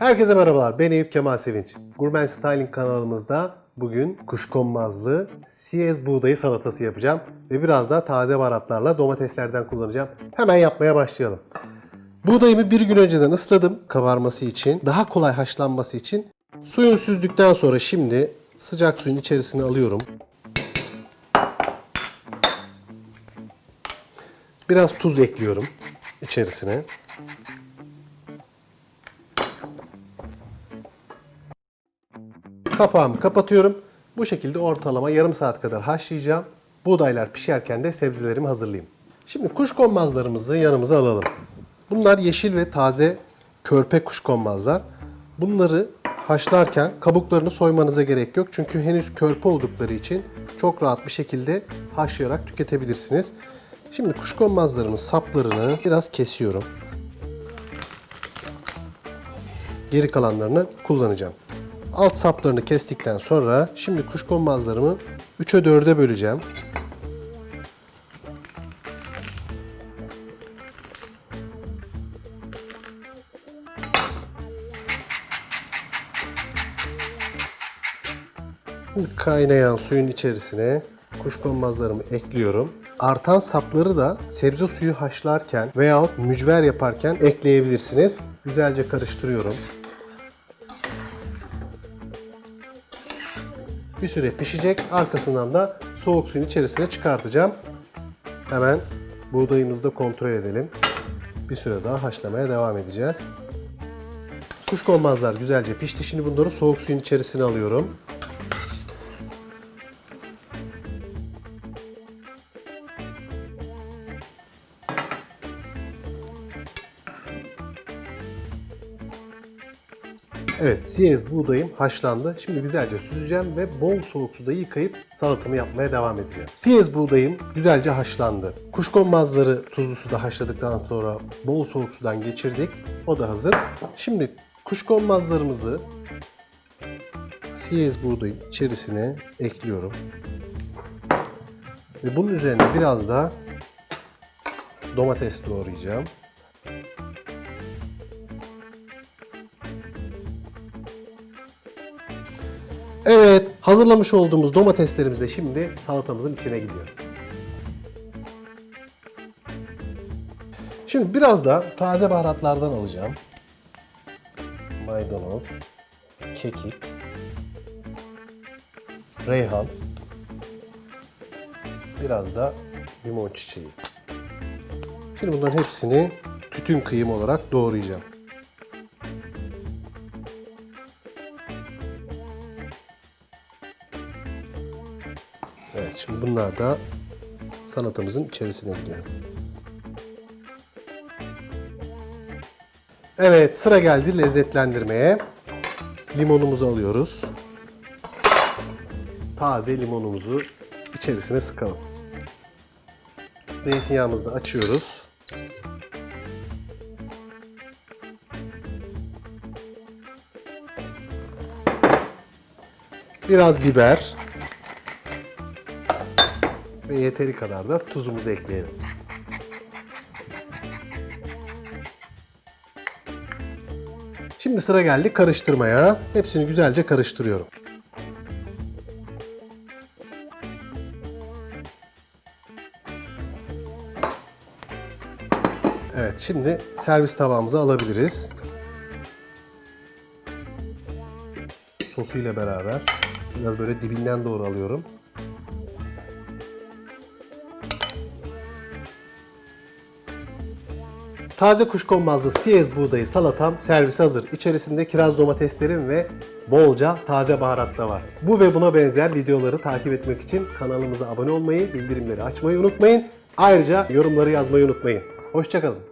Herkese merhabalar. Ben Eyüp Kemal Sevinç. Gourmet Styling kanalımızda bugün kuşkonmazlı siyez buğdayı salatası yapacağım. Ve biraz da taze baharatlarla domateslerden kullanacağım. Hemen yapmaya başlayalım. Buğdayımı bir gün önceden ısladım kabarması için. Daha kolay haşlanması için. Suyunu süzdükten sonra şimdi sıcak suyun içerisine alıyorum. Biraz tuz ekliyorum içerisine. Kapağımı kapatıyorum. Bu şekilde ortalama yarım saat kadar haşlayacağım. Buğdaylar pişerken de sebzelerimi hazırlayayım. Şimdi kuşkonmazlarımızı yanımıza alalım. Bunlar yeşil ve taze körpe kuşkonmazlar. Bunları haşlarken kabuklarını soymanıza gerek yok. Çünkü henüz körpe oldukları için çok rahat bir şekilde haşlayarak tüketebilirsiniz. Şimdi kuşkonmazlarımın saplarını biraz kesiyorum. Geri kalanlarını kullanacağım. Alt saplarını kestikten sonra şimdi kuşkonmazlarımı 3'e 4'e böleceğim. Kaynayan suyun içerisine kuşkonmazlarımı ekliyorum. Artan sapları da sebze suyu haşlarken veyahut mücver yaparken ekleyebilirsiniz. Güzelce karıştırıyorum. Bir süre pişecek. Arkasından da soğuk suyun içerisine çıkartacağım. Hemen buğdayımızı da kontrol edelim. Bir süre daha haşlamaya devam edeceğiz. Kuşkonmazlar güzelce pişti. Şimdi bunları soğuk suyun içerisine alıyorum. Evet, siyez buğdayım haşlandı. Şimdi güzelce süzeceğim ve bol soğuk suda yıkayıp salatamı yapmaya devam edeceğim. Siyez buğdayım güzelce haşlandı. Kuşkonmazları tuzlu suda haşladıktan sonra bol soğuk sudan geçirdik. O da hazır. Şimdi kuşkonmazlarımızı siyez buğdayın içerisine ekliyorum. Ve bunun üzerine biraz da domates doğrayacağım. Evet, hazırlamış olduğumuz domateslerimiz de şimdi salatamızın içine gidiyor. Şimdi biraz da taze baharatlardan alacağım. Maydanoz, kekik, reyhan, biraz da limon çiçeği. Şimdi bunların hepsini tütün kıyım olarak doğrayacağım. Şimdi bunlar da salatamızın içerisine gidiyor. Evet sıra geldi lezzetlendirmeye. Limonumuzu alıyoruz. Taze limonumuzu içerisine sıkalım. Zeytinyağımızı da açıyoruz. Biraz biber, ve yeteri kadar da tuzumuzu ekleyelim. Şimdi sıra geldi karıştırmaya. Hepsini güzelce karıştırıyorum. Evet, şimdi servis tabağımıza alabiliriz. Sosuyla beraber biraz böyle dibinden doğru alıyorum. Taze kuşkonmazlı siyez buğdayı salatam servis hazır. İçerisinde kiraz domateslerim ve bolca taze baharat da var. Bu ve buna benzer videoları takip etmek için kanalımıza abone olmayı, bildirimleri açmayı unutmayın. Ayrıca yorumları yazmayı unutmayın. Hoşçakalın.